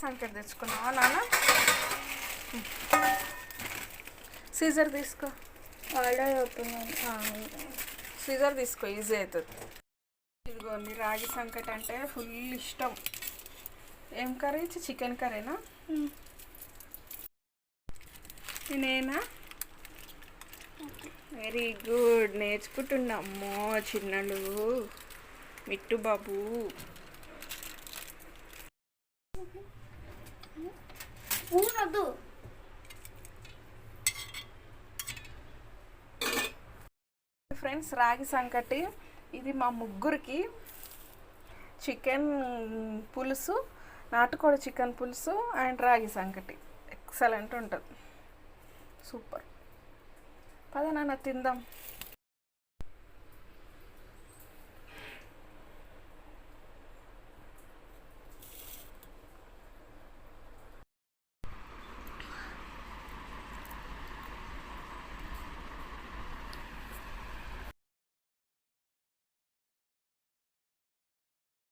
సంకట్ తెచ్చుకున్నావా నాన్న? సీజర్ తీసుకో. Order Caesar తీసుకో ఈజీ అవుతుంది ఇదిగోండి రాగి సంకట అంటే ఫుల్ ఇష్టం. ఏం కర్రీ? చికెన్ కర్రీనా? నేనా వెరీ గుడ్ నేర్చుకుంటున్నా. అమ్మో చిన్నలు మిట్టు బాబు. స్పూన్ వద్దు ఫ్రెండ్స్ రాగి సంకటి ఇది మా ముగ్గురికి చికెన్ పులుసు నాటుకోడి చికెన్ పులుసు అండ్ రాగి సంకటి. ఎక్సలెంట్ ఉంటుంది. సూపర్ పద నాన్న తిందాం.